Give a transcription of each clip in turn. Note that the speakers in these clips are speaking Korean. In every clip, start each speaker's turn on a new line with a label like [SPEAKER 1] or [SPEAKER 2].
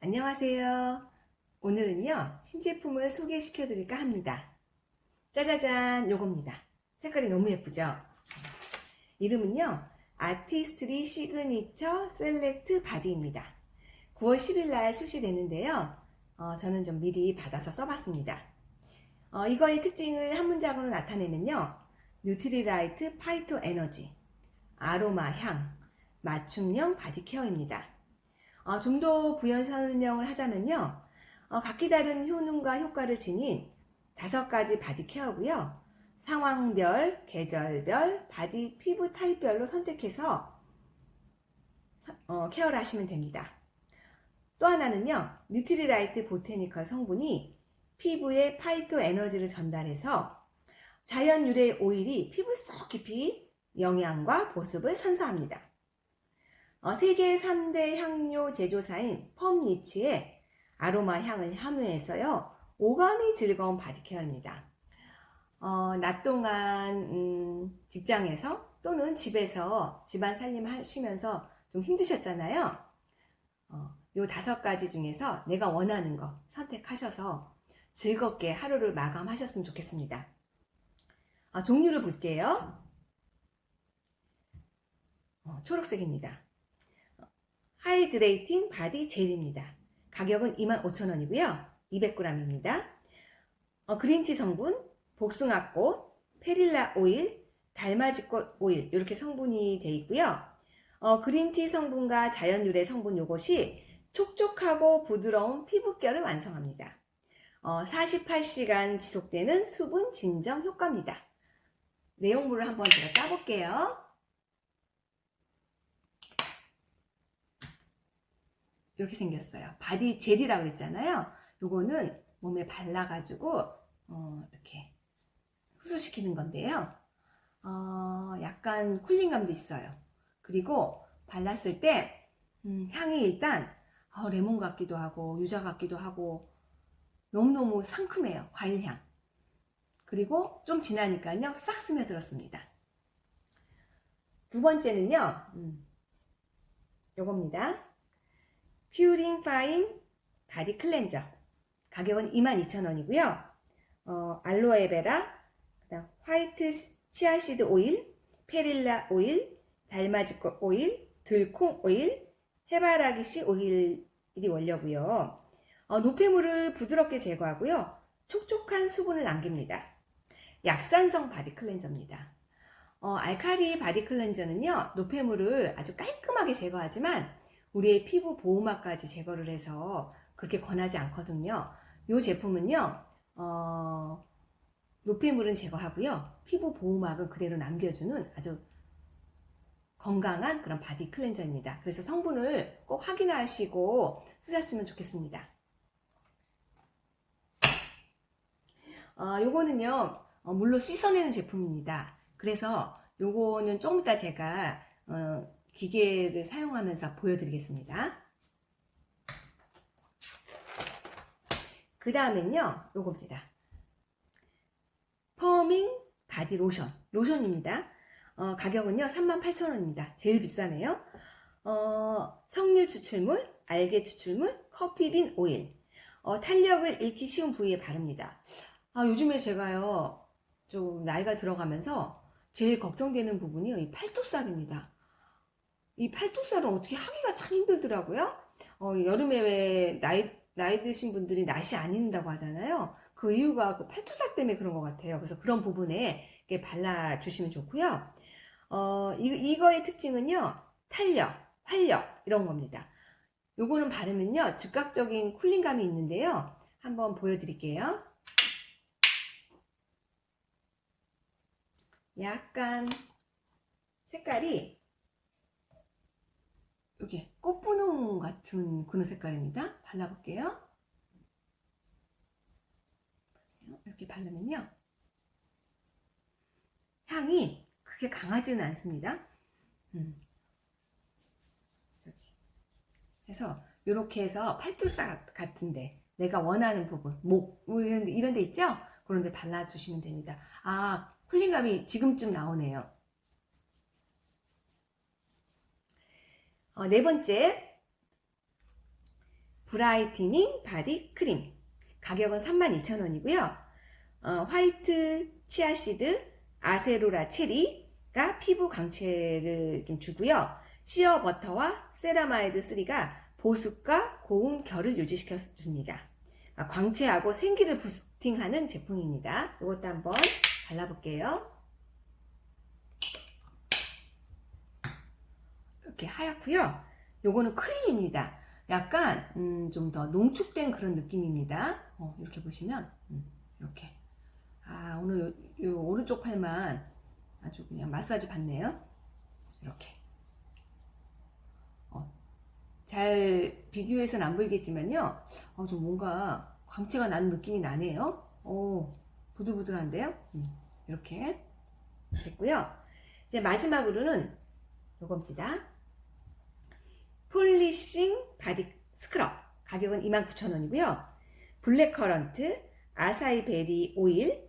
[SPEAKER 1] 안녕하세요. 오늘은요, 신제품을 소개시켜 드릴까 합니다. 짜자잔, 요겁니다. 색깔이 너무 예쁘죠? 이름은요, 아티스트리 시그니처 셀렉트 바디입니다. 9월 10일 날 출시되는데요. 어, 저는 좀 미리 받아서 써봤습니다. 어, 이거의 특징을 한 문장으로 나타내면요. 뉴트리라이트 파이토 에너지, 아로마 향, 맞춤형 바디 케어입니다. 어, 좀더 부연 설명을 하자면요. 어, 각기 다른 효능과 효과를 지닌 다섯 가지 바디 케어고요. 상황별, 계절별, 바디 피부 타입별로 선택해서 서- 어, 케어를 하시면 됩니다. 또 하나는요. 뉴트리라이트 보테니컬 성분이 피부에 파이토 에너지를 전달해서 자연 유래 오일이 피부 속 깊이 영양과 보습을 선사합니다. 어, 세계 3대 향료 제조사인 펌리치의 아로마 향을 함유해서요. 오감이 즐거운 바디케어입니다. 어, 낮 동안 음, 직장에서 또는 집에서 집안 살림 하시면서 좀 힘드셨잖아요. 어, 요 다섯 가지 중에서 내가 원하는 거 선택하셔서 즐겁게 하루를 마감하셨으면 좋겠습니다. 아, 종류를 볼게요. 어, 초록색입니다. 하이드레이팅 바디 젤입니다. 가격은 25,000원이고요. 200g입니다. 어, 그린티 성분, 복숭아꽃, 페릴라 오일, 달맞이꽃 오일 이렇게 성분이 되어 있고요. 어, 그린티 성분과 자연 유래 성분 요것이 촉촉하고 부드러운 피부결을 완성합니다. 어, 48시간 지속되는 수분 진정 효과입니다. 내용물을 한번 제가 짜볼게요. 이렇게 생겼어요. 바디 젤이라고 그랬잖아요. 요거는 몸에 발라가지고 어, 이렇게 흡수시키는 건데요. 어, 약간 쿨링감도 있어요. 그리고 발랐을 때 음, 향이 일단 어, 레몬 같기도 하고 유자 같기도 하고 너무너무 상큼해요. 과일향. 그리고 좀 지나니까요. 싹 스며들었습니다. 두 번째는요. 음, 요겁니다. 퓨링 파인 바디 클렌저. 가격은 22,000원이고요. 어, 알로에베라, 그다음 화이트 치아시드 오일, 페릴라 오일, 달맞이꽃 오일, 들콩 오일, 해바라기씨 오일이 원료고요. 어, 노폐물을 부드럽게 제거하고요. 촉촉한 수분을 남깁니다. 약산성 바디 클렌저입니다. 어, 알카리 바디 클렌저는요, 노폐물을 아주 깔끔하게 제거하지만 우리의 피부 보호막까지 제거를 해서 그렇게 권하지 않거든요. 이 제품은요, 어, 노폐물은 제거하고요. 피부 보호막은 그대로 남겨주는 아주 건강한 그런 바디 클렌저입니다. 그래서 성분을 꼭 확인하시고 쓰셨으면 좋겠습니다. 어, 요거는요, 어, 물로 씻어내는 제품입니다. 그래서 요거는 조금 이따 제가 어, 기계를 사용하면서 보여드리겠습니다. 그 다음엔요, 요겁니다. 퍼밍 바디 로션. 로션입니다. 어, 가격은요, 38,000원입니다. 제일 비싸네요. 어, 석류 추출물, 알게 추출물, 커피빈 오일. 어, 탄력을 잃기 쉬운 부위에 바릅니다. 아, 요즘에 제가요, 좀 나이가 들어가면서 제일 걱정되는 부분이 이 팔뚝살입니다. 이 팔뚝살은 어떻게 하기가 참 힘들더라고요. 어, 여름에 왜 나이, 나이 드신 분들이 낯이 안 익는다고 하잖아요. 그 이유가 그 팔뚝살 때문에 그런 것 같아요. 그래서 그런 부분에 이렇게 발라주시면 좋고요. 어, 이, 이거의 특징은요, 탄력, 활력, 이런 겁니다. 요거는 바르면요, 즉각적인 쿨링감이 있는데요. 한번 보여드릴게요. 약간 색깔이 여기 꽃분홍 같은 그런 색깔입니다. 발라볼게요. 이렇게 바르면요. 향이 그렇게 강하지는 않습니다. 음. 그래서 이렇게 해서 팔뚝살 같은데 내가 원하는 부분, 목뭐 이런 데, 이런 데 있죠? 그런 데 발라주시면 됩니다. 아, 쿨링감이 지금쯤 나오네요. 어, 네 번째, 브라이트닝 바디 크림. 가격은 32,000원이고요. 어, 화이트 치아시드, 아세로라 체리가 피부 강체를 좀 주고요. 시어 버터와 세라마이드 3가 보습과 고운 결을 유지시켜 줍니다. 아, 광채하고 생기를 부스팅하는 제품입니다. 이것도 한번 발라볼게요. 이렇게 하얗고요. 요거는 크림입니다. 약간 음, 좀 더 농축된 그런 느낌입니다. 어, 이렇게 보시면 음, 이렇게 아 오늘 요, 요 오른쪽 팔만 아주 그냥 마사지 받네요. 이렇게 어, 잘 비디오에서는 안 보이겠지만요. 어, 좀 뭔가 광채가 나는 느낌이 나네요. 오, 부들부들한데요. 음, 이렇게 됐고요. 이제 마지막으로는 요겁니다. 폴리싱 바디 스크럽 가격은 29,000원이고요. 블랙커런트, 아사이 베리 오일,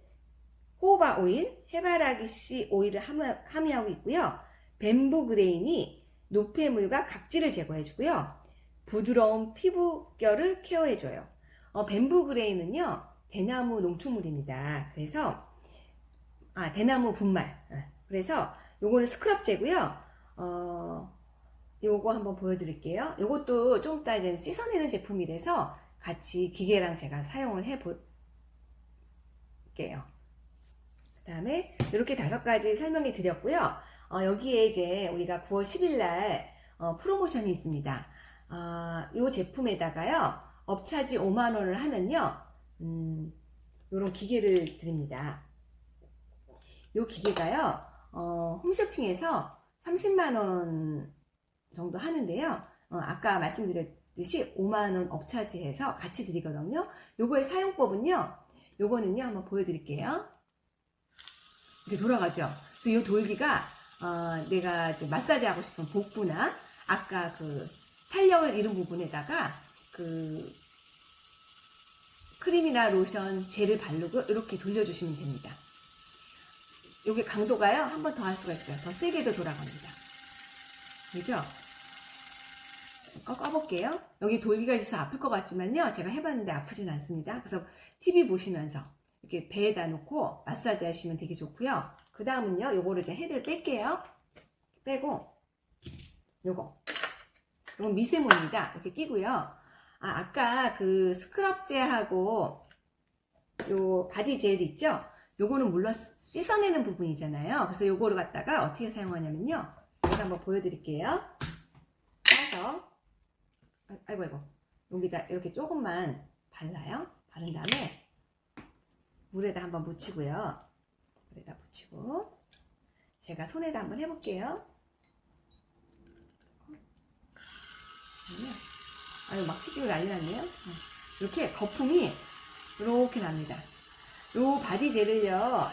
[SPEAKER 1] 호바 오일, 해바라기 씨 오일을 함유- 함유하고 있고요. 뱀부 그레인이 노폐물과 각질을 제거해주고요. 부드러운 피부결을 케어해줘요. 어, 뱀부 그레인은요, 대나무 농축물입니다. 그래서, 아, 대나무 분말. 아, 그래서 요거는 스크럽제고요. 어, 요거 한번 보여드릴게요. 요것도 좀 이따 이제 씻어내는 제품이라서 같이 기계랑 제가 사용을 해 볼게요. 그 다음에 이렇게 다섯 가지 설명해 드렸고요. 어, 여기에 이제 우리가 9월 10일 날 어, 프로모션이 있습니다. 아, 요 제품에다가요, 업차지 5만원을 하면요, 음, 요런 기계를 드립니다. 요 기계가요, 어, 홈쇼핑에서 30만원 정도 하는데요. 어, 아까 말씀드렸듯이 5만원 업차지해서 같이 드리거든요. 요거의 사용법은요, 요거는요, 한번 보여드릴게요. 이렇게 돌아가죠. 그래서 이 돌기가 어, 내가 마사지 하고 싶은 복부나 아까 그 탄력을 잃은 부분에다가 그 크림이나 로션, 젤을 바르고 이렇게 돌려주시면 됩니다. 요게 강도가요 한 번 더 할 수가 있어요. 더 세게도 돌아갑니다. 그죠? 꺼, 꺼볼게요. 여기 돌기가 있어서 아플 것 같지만요. 제가 해봤는데 아프진 않습니다. 그래서 TV 보시면서 이렇게 배에다 놓고 마사지 하시면 되게 좋고요. 그 다음은요. 요거를 이제 헤드를 뺄게요. 빼고 요거 요건 미세모입니다. 이렇게 끼고요. 아, 아까 그 스크럽제하고 요 바디 젤 있죠? 요거는 물론 씻어내는 부분이잖아요. 그래서 요거를 갖다가 어떻게 사용하냐면요. 제가 한번 보여드릴게요. 따서 아, 아이고 아이고 여기다 이렇게 조금만 발라요. 바른 다음에 물에다 한번 묻히고요. 물에다 묻히고 제가 손에다 한번 해볼게요. 아유 막 튀기고 난리 났네요. 어. 이렇게 거품이 이렇게 납니다. 요 바디 젤을요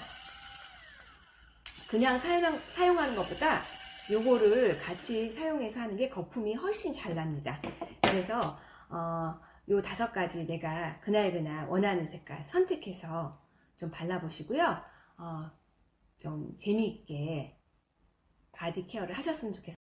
[SPEAKER 1] 그냥 사용, 사용하는 것보다 요거를 같이 사용해서 하는 게 거품이 훨씬 잘 납니다. 그래서 어, 요 다섯 가지 내가 그날그날 원하는 색깔 선택해서 좀 발라보시고요. 어, 좀 재미있게 바디 케어를 하셨으면 좋겠습니다.